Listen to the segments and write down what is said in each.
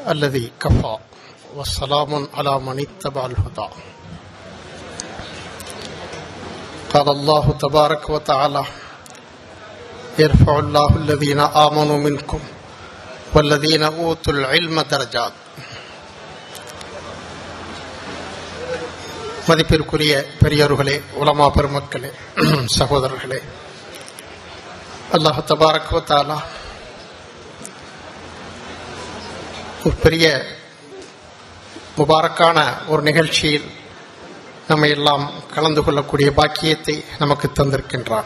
الذي كفى وسلام على من اتبع الهدى قال الله تبارك وتعالى يرفع الله الذين آمنوا منكم والذين أوتوا العلم درجات மதிப்பிற்குரிய பெரியோர்களே உலமா பெருமக்களே சகோதரர்களே அல்லாஹ் தபாரக்வத்தாலா ஒரு பெரிய முபாரக்கான ஒரு நிகழ்ச்சியில் நம்ம எல்லாம் கலந்து கொள்ளக்கூடிய பாக்கியத்தை நமக்கு தந்திருக்கின்றான்.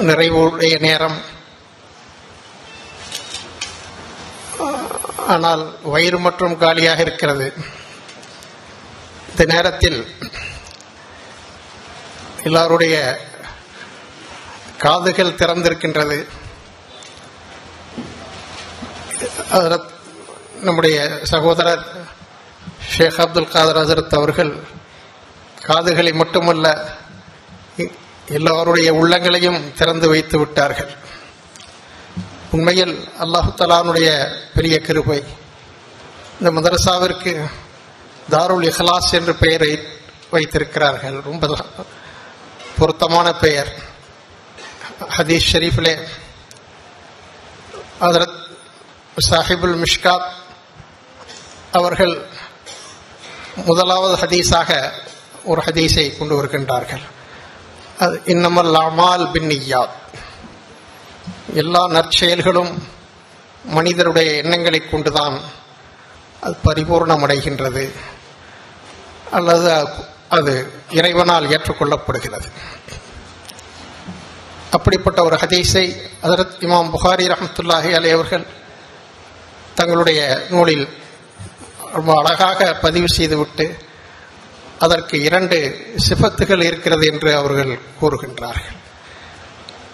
நிறைவுடைய நேரம். ஆனால் வயிறு மற்றும் காலியாக இருக்கிறது. இந்த நேரத்தில் எல்லாருடைய காதுகள் திறந்திருக்கின்றது. ஹசரத் நம்முடைய சகோதரர் ஷேக் அப்துல் காதர் ஹசரத் அவர்கள் காதுகளை மட்டுமல்ல எல்லோருடைய உள்ளங்களையும் திறந்து வைத்து விட்டார்கள். உண்மையில் அல்லாஹு தலானுடைய பெரிய கிருபை இந்த மதரசாவிற்கு தாருல் இஹ்லாஸ் என்று பெயரை வைத்திருக்கிறார்கள். ரொம்ப பொருத்தமான பெயர். ஹதீஸ் ஷெரீஃபிலே அதரத் சாஹிபுல் மிஷ்காத் அவர்கள் முதலாவது ஹதீஸாக ஒரு ஹதீஸை கொண்டு வருகின்றார்கள். அது இன்னமல் அமால் பின் இயாத் எல்லா நற்செயல்களும் மனிதருடைய எண்ணங்களை கொண்டுதான் அது பரிபூர்ணமடைகின்றது. அல்லது அது இறைவனால் ஏற்றுக்கொள்ளப்படுகிறது. அப்படிப்பட்ட ஒரு ஹதீஸை அதரத் இமாம் புகாரி ரஹமத்துல்லாஹி அலே அவர்கள் தங்களுடைய நூலில் ரொம்ப அழகாக பதிவு செய்துவிட்டு அதற்கு இரண்டு சிபத்துகள் இருக்கிறது என்று அவர்கள் கூறுகின்றார்கள்.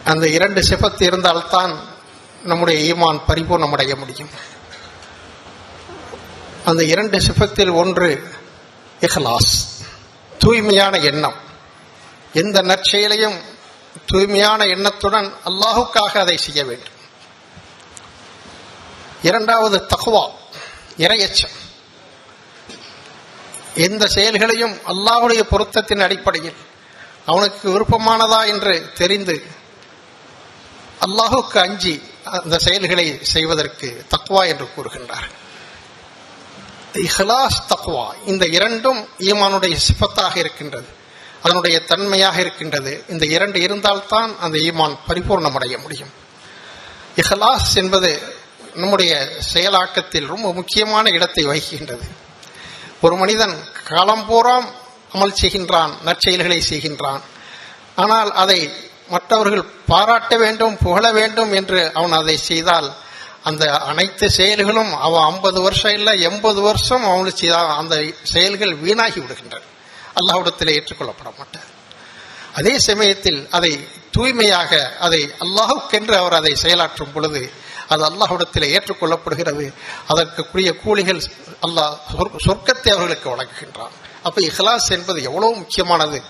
அந்த இரண்டு சிபத்து இருந்தால்தான் நம்முடைய ஈமான் பரிபூர்ணமடைய முடியும். அந்த இரண்டு சிபத்தில் ஒன்று இஹ்லாஸ் தூய்மையான எண்ணம். எந்த நற்செயலையும் தூய்மையான எண்ணத்துடன் அல்லாஹுக்காக அதை செய்ய வேண்டும். இரண்டாவது தகுவா இரையச்சம். எந்த செயல்களையும் அல்லாஹுடைய பொருத்தத்தின் அடிப்படையில் அவனுக்கு விருப்பமானதா என்று தெரிந்து அல்லாஹுக்கு அஞ்சி அந்த செயல்களை செய்வதற்கு தக்குவா என்று கூறுகின்றார். இஹ்லாஸ் தக்குவா இந்த இரண்டும் ஈமானுடைய சிப்பத்தாக இருக்கின்றது அதனுடைய தன்மையாக இருக்கின்றது. இந்த இரண்டு இருந்தால்தான் அந்த ஈமான் பரிபூர்ணமடைய முடியும். இஹ்லாஸ் என்பது நம்முடைய செயலாக்கத்தில் ரொம்ப முக்கியமான இடத்தை வகிக்கின்றது. ஒரு மனிதன் காலம்பூராம் அமல் செய்கின்றான் நற்செயல்களை செய்கின்றான். ஆனால் அதை மற்றவர்கள் பாராட்ட வேண்டும் புகழ வேண்டும் என்று அவன் அதை செய்தால் அந்த அனைத்து செயல்களும் அவன் ஐம்பது வருஷம் இல்லை எண்பது வருஷம் அவனுக்கு செய்தால் அந்த செயல்கள் வீணாகி விடுகின்றன. அல்லாஹிடத்தில் ஏற்றுக்கொள்ளப்பட மாட்டார். அதே சமயத்தில் அதை தூய்மையாக அதை அல்லாஹுக்கென்று அவர் அதை செயலாற்றும் பொழுது அது அல்லாஹுடத்தில் ஏற்றுக்கொள்ளப்படுகிறது. அதற்குரிய கூலிகள் அல்லாஹ் சொர்க்கத்தை அவர்களுக்கு வழங்குகின்றான். அப்போ இஹ்லாஸ் என்பது எவ்வளவு முக்கியமானது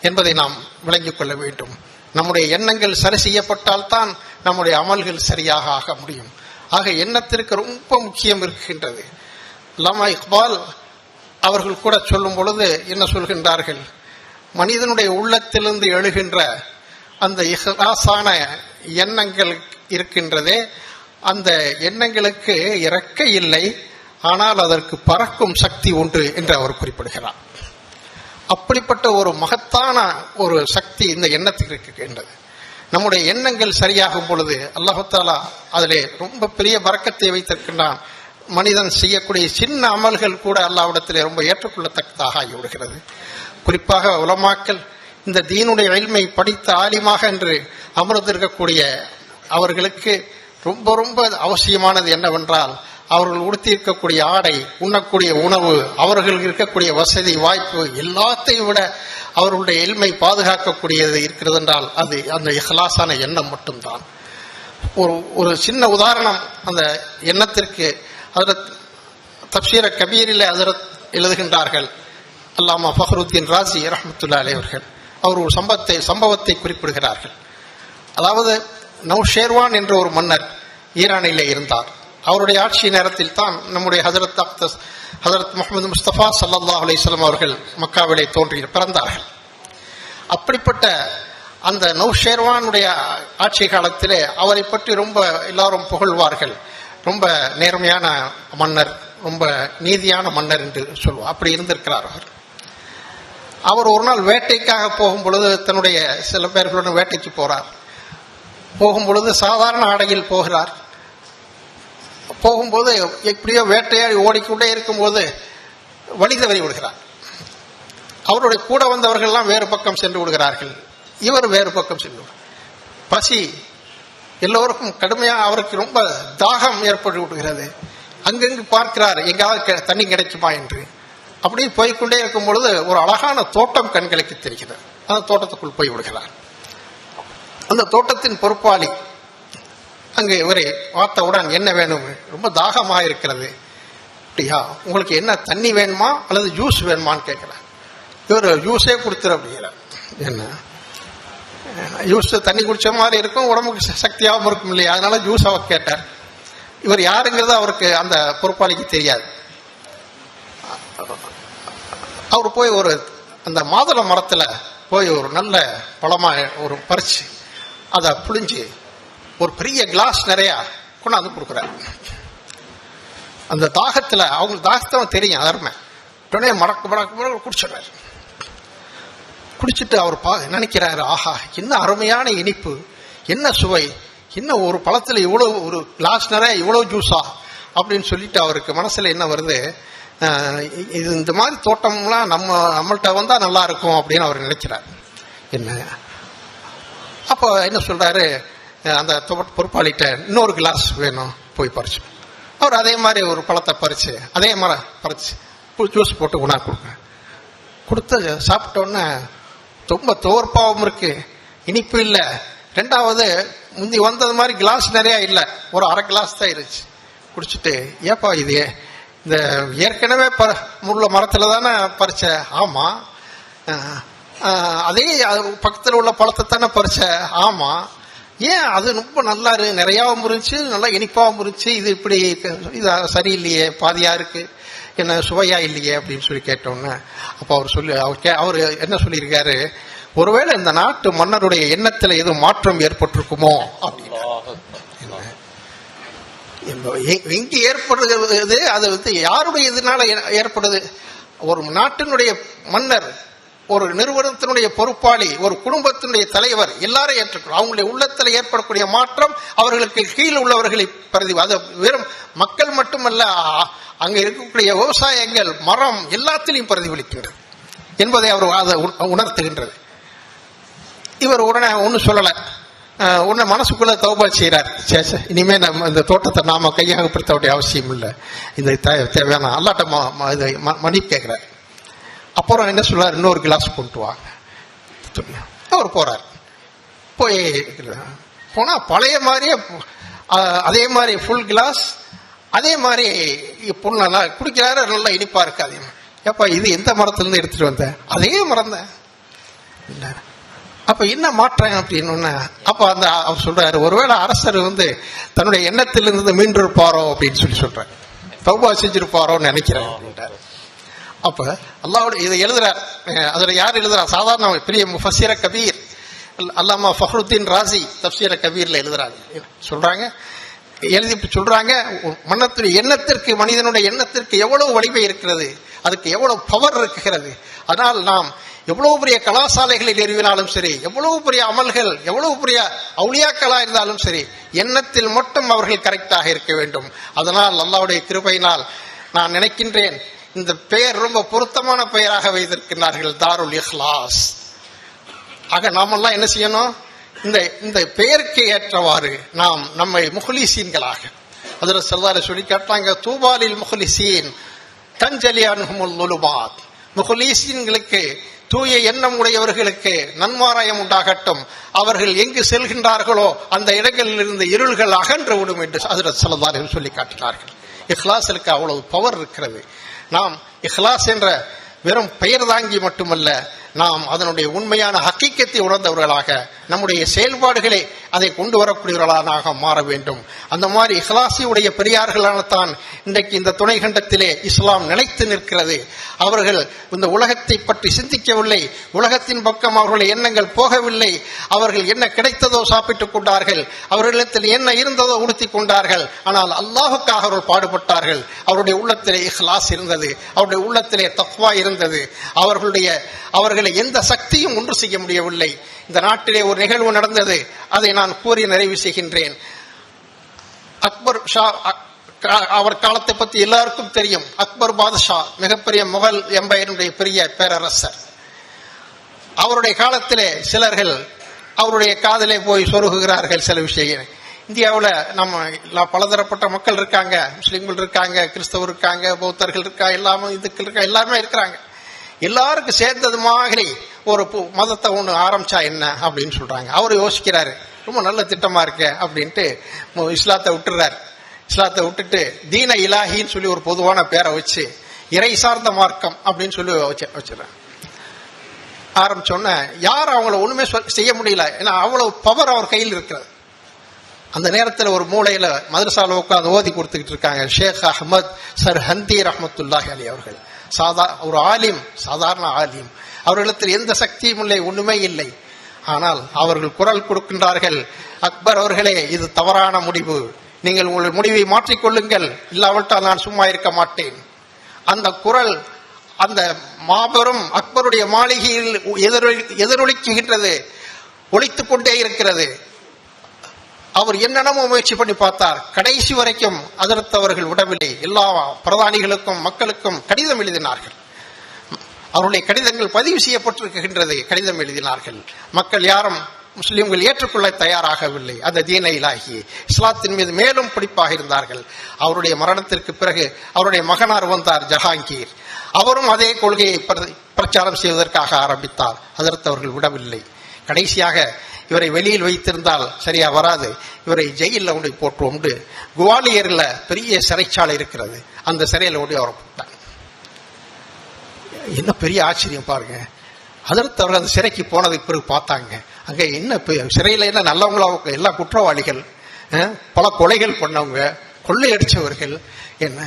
என்பதை நாம் விளங்கிக் கொள்ள வேண்டும். நம்முடைய எண்ணங்கள் சரி செய்யப்பட்டால்தான் நம்முடைய அமல்கள் சரியாக ஆக முடியும். ஆக எண்ணத்திற்கு ரொம்ப முக்கியம் இருக்கின்றது. லமா இக்பால் அவர்கள் கூட சொல்லும் பொழுது என்ன சொல்கின்றார்கள்? மனிதனுடைய உள்ளத்திலிருந்து எழுகின்ற அந்த இஹ்லாசான எண்ணங்கள் இருக்கின்றதே அந்த எண்ணங்களுக்கு இறக்க இல்லை ஆனால் அதற்கு பறக்கும் சக்தி உண்டு என்று அவர் குறிப்பிடுகிறார். அப்படிப்பட்ட ஒரு மகத்தான ஒரு சக்தி இந்த எண்ணத்துக்கு இருக்கின்றது. நம்முடைய எண்ணங்கள் சரியாகும் பொழுது அல்லாஹாலா அதிலே ரொம்ப பெரிய பறக்கத்தை வைத்திருக்கின்றான். மனிதன் செய்யக்கூடிய சின்ன அமல்கள் கூட அல்லாவிடத்திலே ரொம்ப ஏற்றுக்கொள்ளத்தக்கதாக ஆகிவிடுகிறது. குறிப்பாக உலமாக்கல் இந்த தீனுடைய எளிமை படித்த ஆலிமாக என்று அமர்ந்திருக்கக்கூடிய அவர்களுக்கு ரொம்ப ரொம்ப அவசியமானது என்னவென்றால் அவர்கள் உடுத்தியிருக்கக்கூடிய ஆடை உண்ணக்கூடிய உணவு அவர்கள் இருக்கக்கூடிய வசதி வாய்ப்பு எல்லாத்தையும் விட அவர்களுடைய எளிமை பாதுகாக்கக்கூடியது இருக்கிறது என்றால் அது அந்த இஹ்லாசான எண்ணம் மட்டும்தான். ஒரு ஒரு சின்ன உதாரணம் அந்த எண்ணத்திற்கு அதில் தப்சீர கபீரில் அதில் எழுதுகின்றார்கள். அல்லாமா ஃபஹருத்தீன் ராசி ரஹமத்துல்லா அலைவர்கள் அவர் ஒரு சம்பவத்தை சம்பவத்தை குறிப்பிடுகிறார்கள். அதாவது நௌஷேர்வான் என்ற ஒரு மன்னர் ஈரானிலே இருந்தார். அவருடைய ஆட்சி நேரத்தில் தான் நம்முடைய ஹசரத் அக்தஸ் ஹசரத் முகமது முஸ்தபா சல்லா அலிஸ்லாம் அவர்கள் மக்காவிலே தோன்றி பிறந்தார்கள். அப்படிப்பட்ட அந்த நௌஷேர்வானுடைய ஆட்சி காலத்திலே அவரை பற்றி ரொம்ப எல்லாரும் புகழ்வார்கள். ரொம்ப நேர்மையான மன்னர் ரொம்ப நீதியான மன்னர் என்று சொல்லுவார் அப்படி இருந்திருக்கிறார் அவர். அவர் ஒரு நாள் வேட்டைக்காக போகும் பொழுது தன்னுடைய சில பேர்களுடன் வேட்டைக்கு போறார். போகும் பொழுது சாதாரண ஆடையில் போகிறார். போகும்போது எப்படியோ வேட்டையாடி ஓடிக்கொண்டே இருக்கும்போது வழி தவறி விடுகிறார். அவருடைய கூட வந்தவர்கள்லாம் வேறு பக்கம் சென்று விடுகிறார்கள். இவர் வேறு பக்கம் சென்று பசி எல்லோருக்கும் கடுமையாக அவருக்கு ரொம்ப தாகம் ஏற்பட்டு விடுகிறது. அங்கங்கு பார்க்கிறார் எங்காவது தண்ணி கிடைக்குமா என்று. அப்படியே போய்க்கொண்டே இருக்கும் பொழுது ஒரு அழகான தோட்டம் கண்களுக்கு தெரிகிறது. அந்த தோட்டத்துக்குள் போய் விடுகிறார். அந்த தோட்டத்தின் பொறுப்பாளி. அங்கே இவரை பார்த்தவுடன் என்ன வேணும்? ரொம்ப தாகமாக இருக்கிறது அப்படியா? உங்களுக்கு என்ன தண்ணி வேணுமா? அல்லது ஜூஸ் வேணுமான்னு கேட்குறேன் இவர் ஜூஸே கொடுத்துரு அப்படிங்கிறார். என்ன? ஜூஸ் தண்ணி குடித்த மாதிரி இருக்கும் உடம்புக்கு சக்தியாகவும் இருக்கும் இல்லையா? அதனால ஜூஸ் அவர் கேட்டார். இவர் யாருங்கிறது அவருக்கு அந்த பொறுப்பாளிக்கு தெரியாது. அவர் போய் ஒரு அந்த மாதுளை மரத்தில் போய் ஒரு நல்ல பழமாக ஒரு பறிச்சு அதை புழிஞ்சு ஒரு பெரிய கிளாஸ் நிறையா கொண்டாந்து கொடுக்குறாரு. அந்த தாகத்தில் அவங்களுக்கு தாகத்தை தெரியும் அருமை. உடனே மடக்கு மடக்கு மடக்கு குடிச்சிடுறாரு. குடிச்சிட்டு அவர் பா நினைக்கிறாரு ஆஹா என்ன அருமையான இனிப்பு என்ன சுவை என்ன ஒரு பழத்தில் இவ்வளோ ஒரு கிளாஸ் நிறைய இவ்வளோ ஜூஸா அப்படின்னு சொல்லிட்டு அவருக்கு மனசுல என்ன வருது? இது இந்த மாதிரி தோட்டம்லாம் நம்ம நம்மள்ட்ட வந்தால் நல்லா இருக்கும் அப்படின்னு அவர் நினைக்கிறார். என்ன? அப்போ என்ன சொல்கிறாரு அந்த பொறுப்பாளிகிட்ட இன்னொரு கிளாஸ் வேணும். போய் பறிச்சு. அவர் அதே மாதிரி ஒரு பழத்தை பறிச்சு அதே மாதிரி பறிச்சு ஜூஸ் போட்டு உணா கொடுங்க. கொடுத்து சாப்பிட்டோன்னே ரொம்ப தோற்பாவும் இருக்கு. இனிப்பு இல்லை. ரெண்டாவது முந்தி வந்தது மாதிரி கிளாஸ் நிறையா இல்லை. ஒரு அரை கிளாஸ் தான் இருந்துச்சு. குடிச்சிட்டு ஏப்பா இது? இந்த ஏற்கனவே ப உள்ள மரத்தில் தானே பறிச்ச? ஆமாம் அதே பக்கத்தில் உள்ள பழத்தை தானே பறிச்ச? ஆமாம் ஏன் அது ரொம்ப நல்லா இரு நிறையாவும் இருந்துச்சு நல்லா இனிப்பாகவும் இருந்துச்சு இது இப்படி இது சரியில்லையே பாதியா இருக்கு என்ன சுவையா இல்லையே அப்படின்னு சொல்லி கேட்டோன்னே அப்போ அவர் சொல்லி அவர் கே அவர் என்ன சொல்லியிருக்காரு? ஒருவேளை இந்த நாட்டு மன்னருடைய எண்ணத்தில் எதுவும் மாற்றம் ஏற்பட்டிருக்குமோ? அப்படின்னு. இந்த எங்கு ஏற்படுகிறது அது வந்து யாருடைய இதனால ஏ- ஏற்படுது? ஒரு நாட்டினுடைய மன்னர் ஒரு நிறுவனத்தினுடைய பொறுப்பாளி ஒரு குடும்பத்தினுடைய தலைவர் எல்லாரும் ஏற்றுக்கணும் அவங்களுடைய உள்ளத்தில் ஏற்படக்கூடிய மாற்றம் அவர்களுக்கு கீழ் உள்ளவர்களை பிரதி அது வெறும் மக்கள் மட்டுமல்ல அங்கே இருக்கக்கூடிய விவசாயங்கள் மரம் எல்லாத்திலையும் பிரதிபலிக்கின்றது என்பதை அவர் அதை உணர்த்துகின்றது. இவர் உடனே ஒன்றும் சொல்லலை. உடனே மனசுக்குள்ளே தௌபா செய்கிறார் சே சே, நம்ம இந்த தோட்டத்தை நாம் கையாகப்படுத்த வேண்டிய அவசியம் இல்லை. இந்த தேவையான அல்லாட்ட ம- ம- இது ம- மன்னிப்பு கேட்குறார். அப்புறம் என்ன சொல்லார் இன்னொரு கிளாஸ் கொண்டு வாங்க. அவர் போறார். போய் போனா பழைய மாதிரியே அதே மாதிரி ஃபுல் கிளாஸ் அதே மாதிரி பொண்ணு நல்லா குடிக்கிறாரு நல்லா இனிப்பா இருக்காது ஏப்பா இது எந்த மரத்துலேருந்து எடுத்துட்டு வந்த? அதே மரம் தான். அப்ப என்ன மாற்றம் அப்படின்னு அப்ப அந்த அவர் சொல்றாரு ஒருவேளை அரசர் வந்து தன்னுடைய எண்ணத்திலிருந்து மீண்டிருப்பாரோ அப்படின்னு சொல்லி சொல்றாரு. தௌபா செஞ்சிருப்பாரோன்னு நினைக்கிறேன் அப்படின்றாரு. அப்ப அல்லாவுடைய இதை எழுதுறார் அதில் அதுல யார் எழுதுறா? சாதாரண பெரிய முஃபஸிர கபீர். அல்லாமா ஃபஹ்ருத்தீன் ராசி தப்சீர கபீர்ல எழுதுறாங்க சொல்றாங்க எழுதிட்டு சொல்றாங்க மன்னத்துடைய எண்ணத்திற்கு மனிதனுடைய எண்ணத்திற்கு எவ்வளவு வலிமை இருக்கிறது அதுக்கு எவ்வளவு பவர் இருக்கிறது. அதனால் நாம் எவ்வளவு பெரிய கலாசாலைகளை நிறுவினாலும் சரி எவ்வளவு பெரிய அமல்கள் எவ்வளவு பெரிய அவுளியாக்களா இருந்தாலும் சரி எண்ணத்தில் மட்டும் அவர்கள் கரெக்டாக இருக்க வேண்டும். அதனால் அல்லாவுடைய கிருபையினால் நான் நினைக்கின்றேன் இந்த பெயர் ரொம்ப பொருத்தமான பெயராக வைத்திருக்கிறார்கள் தாருல் இஹ்லாஸ். ஆக நாமெல்லாம் என்ன செய்யணும்? இந்த இந்த பெயருக்கு ஏற்றவாறு நாம் நம்மை முஹ்லிசீன்களாக அதில் சர்தாரை சொல்லி கேட்டாங்க தூபாலில் முஹ்லிசீன் தஞ்சலி அனுகுமுல் லுலுமாத் முஹ்லிசீன்களுக்கு தூய எண்ணம் உடையவர்களுக்கு நன்மாராயம் உண்டாகட்டும். அவர்கள் எங்கு செல்கின்றார்களோ அந்த இடங்களில் இருந்து இருள்கள் அகன்று விடும் என்று அதில் சலதாரிகள் சொல்லி காட்டினார்கள். இஹ்லாஸிற்கு அவ்வளவு பவர் இருக்கிறது. நாம் இஹ்லாஸ் என்ற வெறும் பெயர் தாங்கி மட்டுமல்ல நாம் அதனுடைய உண்மையான ஹக்கீக்கத்தை உணர்ந்தவர்களாக நம்முடைய செயல்பாடுகளே அதை கொண்டு வரக்கூடியவர்களாக மாற வேண்டும். அந்த மாதிரி இஸ்லாசியுடைய பெரியார்களான தான் இன்றைக்கு இந்த துணை கண்டத்திலே இஸ்லாம் நிலைத்து நிற்கிறது. அவர்கள் இந்த உலகத்தை பற்றி சிந்திக்கவில்லை. உலகத்தின் பக்கம் அவர்களுடைய எண்ணங்கள் போகவில்லை. அவர்கள் என்ன கிடைத்ததோ சாப்பிட்டுக் கொண்டார்கள். அவர்களிடத்தில் என்ன இருந்ததோ உடுத்திக் கொண்டார்கள். ஆனால் அல்லாஹுக்காக அவர்கள் பாடுபட்டார்கள். அவருடைய உள்ளத்திலே இஹ்லாஸ் இருந்தது. அவருடைய உள்ளத்திலே தக்வா இருந்தது. அவர்களுடைய அவர்கள் எந்த சக்தியும் ஒன்று செய்ய முடியவில்லை. இந்த நாட்டிலே ஒரு நிகழ்வு நடந்தது. அதை நான் கூறி நிறைவு செய்கின்றேன். அக்பர் ஷா அக்- கா- அவர் காலத்தை பற்றி எல்லாருக்கும் தெரியும். அக்பர் பாதுஷா மிகப்பெரிய முகல் எம்பையருடைய பெரிய பேரரசர். அவருடைய காலத்திலே சிலர்கள் அவருடைய காதலே போய் சொருகுகிறார்கள் சில விஷயங்கள். இந்தியாவில் நம்ம பலதரப்பட்ட மக்கள் இருக்காங்க. முஸ்லீம்கள் இருக்காங்க கிறிஸ்தவர் இருக்காங்க பௌத்தர்கள் இருக்கா எல்லாமே இதுக்கள் இருக்கா எல்லாருமே இருக்கிறாங்க. எல்லாருக்கும் சேர்ந்தது மாதிரி ஒரு பு- மதத்தை ஒன்று ஆரம்பிச்சா என்ன அப்படின்னு சொல்றாங்க. அவர் யோசிக்கிறாரு ரொம்ப நல்ல திட்டமா இருக்கு அப்படின்ட்டு இஸ்லாத்தை விட்டுறாரு. இஸ்லாத்தை விட்டுட்டு தீன இலாஹின்னு சொல்லி ஒரு பொதுவான பேரை வச்சு இறை சார்ந்த மார்க்கம் அப்படின்னு சொல்லி வச்சு வச்சிடறாங்க ஆரம்பிச்சோன்னே யார் அவங்கள ஒண்ணுமே செய்ய முடியல. ஏன்னா அவ்வளவு பவர் அவர் கையில் இருக்கிறது. அந்த நேரத்தில் ஒரு மூலையில மதரசாவில் உட்காந்து ஓதி கொடுத்துக்கிட்டு இருக்காங்க. ஷேக் அஹமத் சர் ஹந்தி ரஹமத்துல்லாஹி அலி அவர்கள். சாதா ஒரு ஆலிம் சாதாரண ஆலிம். அவர்களிடத்தில் எந்த சக்தியும் இல்லை ஒண்ணுமே இல்லை. ஆனால் அவர்கள் குரல் கொடுக்கின்றார்கள் அக்பர் அவர்களே இது தவறான முடிவு. நீங்கள் உங்கள் முடிவை மாற்றிக்கொள்ளுங்கள். இல்லாவிட்டால் நான் சும்மா இருக்க மாட்டேன். அந்த குரல் அந்த மாபெரும் அக்பருடைய மாளிகையில் எதிரொலி எதிரொலிக்குகின்றது ஒலித்துக் கொண்டே இருக்கிறது. அவர் என்னென்னமோ முயற்சி பண்ணி பார்த்தார். கடைசி வரைக்கும் அதர்த்தவர்கள் விடவில்லை எல்லா பிரதானிகளுக்கும் மக்களுக்கும் கடிதம் எழுதினார்கள். அவருடைய கடிதங்கள் பதிவு செய்யப்பட்டிருக்கின்றது கடிதம் எழுதினார்கள். மக்கள் யாரும் முஸ்லிம்கள் ஏற்றுக்கொள்ள தயாராகவில்லை. அந்த தீன இலாகி இஸ்லாத்தின் மீது மேலும் பிடிப்பாக இருந்தார்கள். அவருடைய மரணத்திற்கு பிறகு அவருடைய மகனார் வந்தார் ஜஹாங்கீர். அவரும் அதே கொள்கையை பிரச்சாரம் செய்வதற்காக ஆரம்பித்தார். அதற்கு அவர்கள் விடவில்லை. கடைசியாக இவரை வெளியில் வைத்திருந்தால் சரியா வராது. இவரை ஜெயிலில் கொண்டு போட்டுவோம்னு குவாலியர்ல பெரிய சிறைச்சாலை இருக்கிறது. அந்த சிறையில் கொண்டு அவரை போட்டாங்க. என்ன பெரிய ஆச்சரியம் பாருங்க. அதற்கு அவர்கள் அந்த சிறைக்கு போனதுக்கு பிறகு பார்த்தாங்க. அங்கே என்ன சிறையில் சிறையில என்ன நல்லவங்களா எல்லா குற்றவாளிகள் பல கொலைகள் பண்ணவங்க கொள்ளையடிச்சவர்கள் என்ன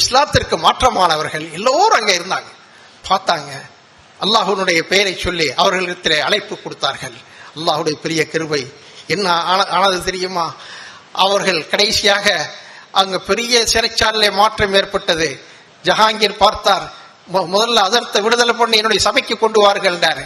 இஸ்லாத்திற்கு மாற்றமானவர்கள் எல்லோரும் அங்கே இருந்தாங்க. பார்த்தாங்க. அல்லாஹனுடைய பெயரை சொல்லி அவர்களிடத்திலே அழைப்பு கொடுத்தார்கள். அல்லாஹுடைய பெரிய கிருபை. என்ன ஆன- ஆனது தெரியுமா? அவர்கள் கடைசியாக அங்கு பெரிய சிறைச்சாலையிலே மாற்றம் ஏற்பட்டது. ஜஹாங்கீர் பார்த்தார் முதல்ல அதர்த்த விடுதலை பண்ணி என்னுடைய சபைக்கு கொண்டு வாருங்கள்ன்றாரு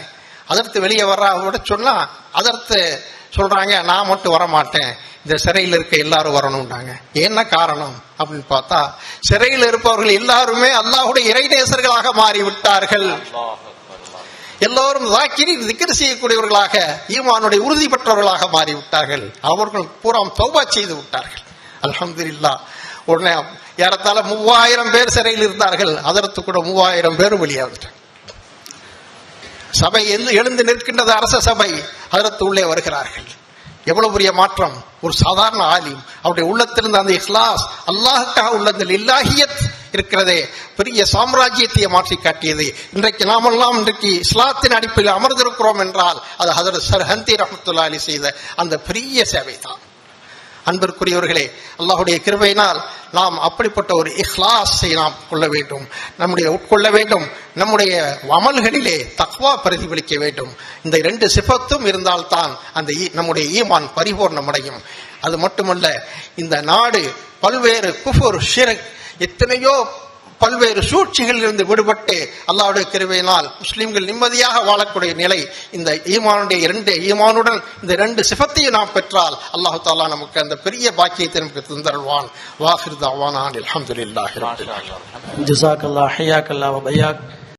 அதர்த்து வெளியே வர்றா விட சொன்னா அதர்த்து சொல்றாங்க நான் மட்டும் வர மாட்டேன் இந்த சிறையில் இருக்க எல்லாரும் வரணும்ன்றாங்க. என்ன காரணம்? அப்படின்னு பார்த்தா சிறையில் இருப்பவர்கள் எல்லாருமே அல்லாஹ்வுடைய இறைநேசர்களாக மாறிவிட்டார்கள். எல்லோரும் தாக்கிரி திக்கர் செய்யக்கூடியவர்களாக ஈமானுடைய உறுதி பெற்றவர்களாக மாறிவிட்டார்கள். அவர்கள் பூரா தௌபா செய்து விட்டார்கள். அல்ஹம்துலில்லாஹ். உடனே ஏறத்தாழ மூவாயிரம் பேர் சிறையில் இருந்தார்கள். அதற்கு கூட மூவாயிரம் பேர் வெளியே சபை எழுந்து எழுந்து நிற்கின்றது அரச சபை. அதற்கு உள்ளே வருகிறார்கள். எவ்வளவு பெரிய மாற்றம். ஒரு சாதாரண ஆலிம். அவருடைய உள்ளத்திலிருந்து அந்த இஸ்லாஸ் அல்லாஹுக்காக உள்ளதில் இல்லாஹியத் இருக்கிறதே. பெரிய சாம்ராஜ்யத்தை மாற்றி காட்டியது. இன்றைக்கு நாமெல்லாம் இன்றைக்கு இஸ்லாத்தின் அடிப்பில் அமர்ந்திருக்கிறோம் என்றால் அது ஹதர் சர் ஹந்தி ரஹமத்துல்லா அலி செய்த அந்த பெரிய சேவை தான் அன்பிற்குரியவர்களே அல்லாஹுடைய கிருபையினால் நாம் அப்படிப்பட்ட ஒரு இஹ்லாஸை நாம் கொள்ள வேண்டும் நம்முடைய உட்கொள்ள வேண்டும் நம்முடைய அமல்களிலே தக்வா பிரதிபலிக்க வேண்டும். இந்த இரண்டு சிபத்தும் இருந்தால்தான் அந்த ஈ- நம்முடைய ஈமான் பரிபூர்ணமடையும். அது மட்டுமல்ல இந்த நாடு பல்வேறு குஃபுர் ஷிரக் எத்தனையோ பல்வேறு சூழ்ச்சிகளில் இருந்து விடுபட்டு அல்லாவுடைய கிருவையினால் முஸ்லீம்கள் நிம்மதியாக வாழக்கூடிய நிலை இந்த ஈமானுடைய இரண்டு ஈமானுடன் இந்த ரெண்டு சிபத்தையும் நாம் பெற்றால் அல்லாஹு தாலா நமக்கு அந்த பெரிய பாக்கியத்தை நமக்கு தந்தருவான் வாஹிர் தாவானான் அல்ஹம்துலில்லாஹி ரப்பில் ஆலமீன். ஜசாக் அல்லா ஹையாக் அல்லா